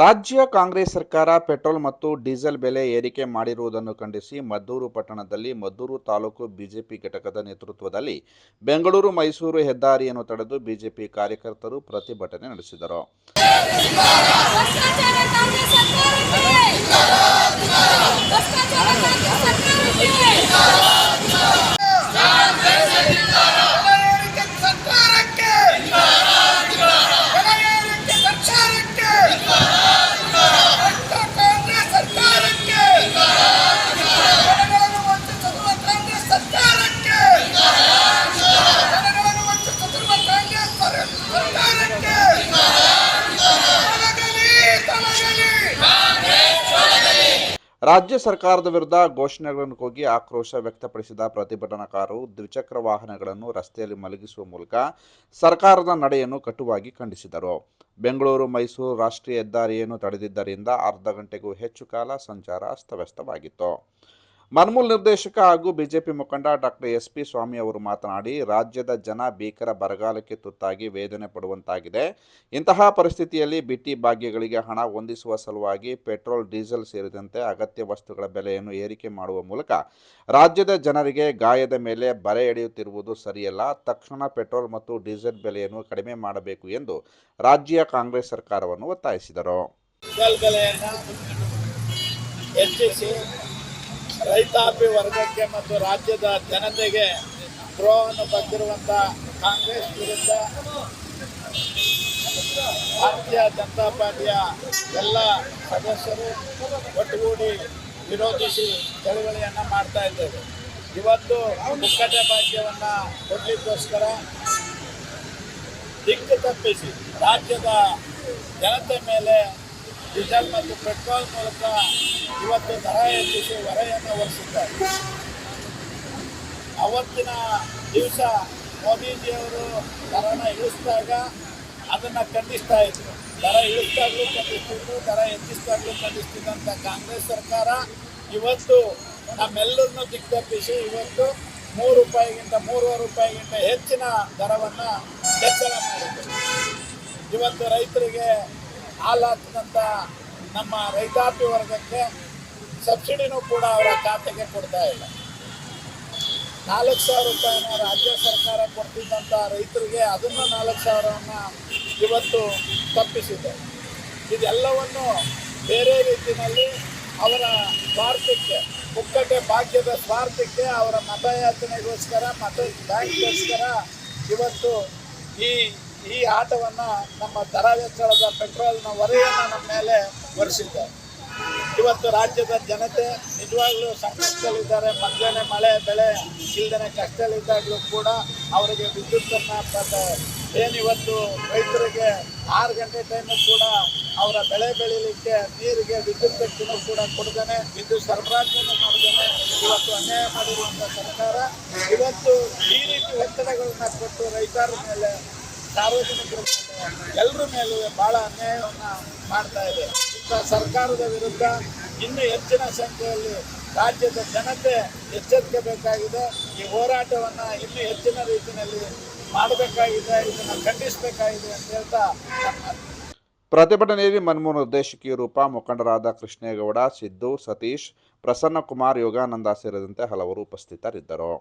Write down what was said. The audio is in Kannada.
ರಾಜ್ಯ ಕಾಂಗ್ರೆಸ್ ಸರ್ಕಾರ ಪೆಟ್ರೋಲ್ ಮತ್ತು ಡೀಸೆಲ್ ಬೆಲೆ ಏರಿಕೆ ಮಾಡಿರುವುದನ್ನು ಖಂಡಿಸಿ ಮದ್ದೂರು ಪಟ್ಟಣದಲ್ಲಿ ಮದ್ದೂರು ತಾಲೂಕು ಬಿಜೆಪಿ ಘಟಕದ ನೇತೃತ್ವದಲ್ಲಿ ಬೆಂಗಳೂರು ಮೈಸೂರು ಹೆದ್ದಾರಿಯನ್ನು ತಡೆದು ಬಿಜೆಪಿ ಕಾರ್ಯಕರ್ತರು ಪ್ರತಿಭಟನೆ ನಡೆಸಿದರು. ರಾಜ್ಯ ಸರ್ಕಾರದ ವಿರುದ್ಧ ಘೋಷಣೆಗಳನ್ನು ಕೂಗಿ ಆಕ್ರೋಶ ವ್ಯಕ್ತಪಡಿಸಿದ ಪ್ರತಿಭಟನಾಕಾರರು ದ್ವಿಚಕ್ರ ವಾಹನಗಳನ್ನು ರಸ್ತೆಯಲ್ಲಿ ಮಲಗಿಸುವ ಮೂಲಕ ಸರ್ಕಾರದ ನಡೆಯನ್ನು ಕಟುವಾಗಿ ಖಂಡಿಸಿದರು. ಬೆಂಗಳೂರು, ಮೈಸೂರು ರಾಷ್ಟ್ರೀಯ ಹೆದ್ದಾರಿಯನ್ನು ತಡೆದಿದ್ದರಿಂದ ಅರ್ಧ ಗಂಟೆಗೂ ಹೆಚ್ಚು ಕಾಲ ಸಂಚಾರ ಅಸ್ತವ್ಯಸ್ತವಾಗಿತ್ತು. ಮನ್ಮೂಲ್ ನಿರ್ದೇಶಕ ಹಾಗೂ ಬಿಜೆಪಿ ಮುಖಂಡ ಡಾಕ್ಟರ್ ಎಸ್ ಪಿ ಸ್ವಾಮಿ ಅವರು ಮಾತನಾಡಿ, ರಾಜ್ಯದ ಜನ ಭೀಕರ ಬರಗಾಲಕ್ಕೆ ತುತ್ತಾಗಿ ವೇದನೆ ಪಡುವಂತಾಗಿದೆ. ಇಂತಹ ಪರಿಸ್ಥಿತಿಯಲ್ಲಿ ಬಿಟ್ಟಿ ಭಾಗ್ಯಗಳಿಗೆ ಹಣ ಹೊಂದಿಸುವ ಸಲುವಾಗಿ ಪೆಟ್ರೋಲ್, ಡೀಸೆಲ್ ಸೇರಿದಂತೆ ಅಗತ್ಯ ವಸ್ತುಗಳ ಬೆಲೆಯನ್ನು ಏರಿಕೆ ಮಾಡುವ ಮೂಲಕ ರಾಜ್ಯದ ಜನರಿಗೆ ಗಾಯದ ಮೇಲೆ ಬರೆ ಎಳೆಯುತ್ತಿರುವುದು ಸರಿಯಲ್ಲ. ತಕ್ಷಣ ಪೆಟ್ರೋಲ್ ಮತ್ತು ಡೀಸೆಲ್ ಬೆಲೆಯನ್ನು ಕಡಿಮೆ ಮಾಡಬೇಕು ಎಂದು ರಾಜ್ಯ ಕಾಂಗ್ರೆಸ್ ಸರ್ಕಾರವನ್ನು ಒತ್ತಾಯಿಸಿದರು. ರೈತಾಪಿ ವರ್ಗಕ್ಕೆ ಮತ್ತು ರಾಜ್ಯದ ಜನತೆಗೆ ದ್ರೋಹವನ್ನು ಬಂದಿರುವಂಥ ಕಾಂಗ್ರೆಸ್ ವಿರುದ್ಧ ಭಾರತೀಯ ಜನತಾ ಪಾರ್ಟಿಯ ಎಲ್ಲ ಸದಸ್ಯರು ಒಟ್ಟುಗೂಡಿ ವಿರೋಧಿಸಿ ಚಳವಳಿಯನ್ನು ಮಾಡ್ತಾ ಇದ್ದೇವೆ. ಇವತ್ತು ಮುಕ್ಕಟ ಭಾಗ್ಯವನ್ನು ಕೊಡಲಿಕ್ಕೋಸ್ಕರ ದಿಕ್ಕು ತಪ್ಪಿಸಿ ರಾಜ್ಯದ ಜನತೆ ಮೇಲೆ ಡೀಸೆಲ್ ಮತ್ತು ಪೆಟ್ರೋಲ್ ಮೂಲಕ ಇವತ್ತು ದರ ಹೆಚ್ಚಿಸಿ ಹೊರೆಯನ್ನು ಹೊರಿಸಿದ್ದಾರೆ ಅವತ್ತಿನ ದಿವಸ ಮೋದಿಜಿಯವರು ದರನ ಇಳಿಸಿದಾಗ ಅದನ್ನು ಖಂಡಿಸ್ತಾ ಇದ್ರು. ದರ ಇಳಿಸ್ತಾಗ್ಲೂ ಖಂಡಿಸ್ತಿದ್ರು ದರ ಹೆಚ್ಚಿಸಿದಾಗಲೂ ಖಂಡಿಸ್ತಿದ್ದಂಥ ಕಾಂಗ್ರೆಸ್ ಸರ್ಕಾರ ಇವತ್ತು ನಮ್ಮೆಲ್ಲರನ್ನು ದಿಕ್ತಪ್ಪಿಸಿ ಇವತ್ತು ಮೂರು ರೂಪಾಯಿಗಿಂತ, ಮೂರುವರೆ ರೂಪಾಯಿಗಿಂತ ಹೆಚ್ಚಿನ ದರವನ್ನು ಹೆಚ್ಚಳ ಮಾಡಿದೆ ಇವತ್ತು ರೈತರಿಗೆ ಹಾಲಾಗ್ತದಂಥ ನಮ್ಮ ರೈತಾಪಿ ವರ್ಗಕ್ಕೆ ಸಬ್ಸಿಡಿನೂ ಕೂಡ ಅವರ ಖಾತೆಗೆ ಕೊಡ್ತಾ ಇಲ್ಲ. ನಾಲ್ಕು ಸಾವಿರ ರೂಪಾಯಿನ ರಾಜ್ಯ ಸರ್ಕಾರ ಕೊಡ್ತಿದ್ದಂಥ ರೈತರಿಗೆ ಅದನ್ನು ನಾಲ್ಕು ಸಾವಿರವನ್ನು ಇವತ್ತು ತಪ್ಪಿಸಿದೆ. ಇದೆಲ್ಲವನ್ನು ಬೇರೆ ರೀತಿಯಲ್ಲಿ ಅವರ ಸ್ವಾರ್ಥಕ್ಕೆ ಮುಕ್ಕಟ್ಟೆ ಭಾಗ್ಯದ ಸ್ವಾರ್ಥಕ್ಕೆ, ಅವರ ಮತಯಾಚನೆಗೋಸ್ಕರ ಮತ ಬ್ಯಾಂಕ್ಗೋಸ್ಕರ ಇವತ್ತು ಈ ಈ ಆಟವನ್ನು ನಮ್ಮ ದರ ಹೆಚ್ಚಳದ ಪೆಟ್ರೋಲ್ನ ಹೊರೆಯನ್ನು ನಮ್ಮ ಮೇಲೆ ಹೊರಿಸಿದ್ದಾರೆ ಇವತ್ತು ರಾಜ್ಯದ ಜನತೆ ನಿಜವಾಗ್ಲೂ ಸಂಕಷ್ಟದಲ್ಲಿದ್ದಾರೆ. ಮಧ್ಯಾಹ್ನ ಮಳೆ, ಬೆಳೆ ಇಲ್ಲದೇ ಕಷ್ಟದಲ್ಲಿದ್ದಾಗಲೂ ಕೂಡ ಅವರಿಗೆ ವಿದ್ಯುತ್ತನ್ನು ಏನಿವತ್ತು ರೈತರಿಗೆ ಆರು ಗಂಟೆ ಟೈಮು ಕೂಡ ಅವರ ಬೆಳೆ ಬೆಳೀಲಿಕ್ಕೆ ನೀರಿಗೆ ವಿದ್ಯುತ್ ಶಕ್ತಿನೂ ಕೂಡ ಕೊಡ್ದೇನೆ, ವಿದ್ಯುತ್ ಸರಬರಾಜನ್ನು ಮಾಡ್ತಾನೆ ಇವತ್ತು ಅನ್ಯಾಯ ಮಾಡಿರುವಂಥ ಸರ್ಕಾರ. ಇವತ್ತು ಈ ರೀತಿ ಒತ್ತಡಗಳನ್ನ ಕೊಟ್ಟು ರೈತರ ಮೇಲೆ ಸಾರ್ವಜನಿಕರ ಎಲ್ಲರ ಮೇಲೂ ಭಾಳ ಅನ್ಯಾಯವನ್ನು ಮಾಡ್ತಾ ಇದೆ. ಇಂಥ ಸರ್ಕಾರದ ವಿರುದ್ಧ ಇನ್ನೂ ಹೆಚ್ಚಿನ ಸಂಖ್ಯೆಯಲ್ಲಿ ರಾಜ್ಯದ ಜನತೆ ಎಚ್ಚೆತ್ಕೋಬೇಕಾಗಿದೆ ಈ ಹೋರಾಟವನ್ನು ಇನ್ನೂ ಹೆಚ್ಚಿನ ರೀತಿಯಲ್ಲಿ ಮಾಡಬೇಕಾಗಿದೆ. ಇದನ್ನು ಖಂಡಿಸಬೇಕಾಗಿದೆ ಅಂತ ಹೇಳ್ತಾ ಪ್ರತಿಭಟನೆಯಲ್ಲಿ ಮನ್ಮೋಹನ್ ನಿರ್ದೇಶಕಿ ರೂಪಾ ಮುಖಂಡರಾದ ಕೃಷ್ಣೇಗೌಡ, ಸಿದ್ದು, ಸತೀಶ್, ಪ್ರಸನ್ನಕುಮಾರ್, ಯೋಗಾನಂದ ಸೇರಿದಂತೆ ಹಲವರು ಉಪಸ್ಥಿತರಿದ್ದರು.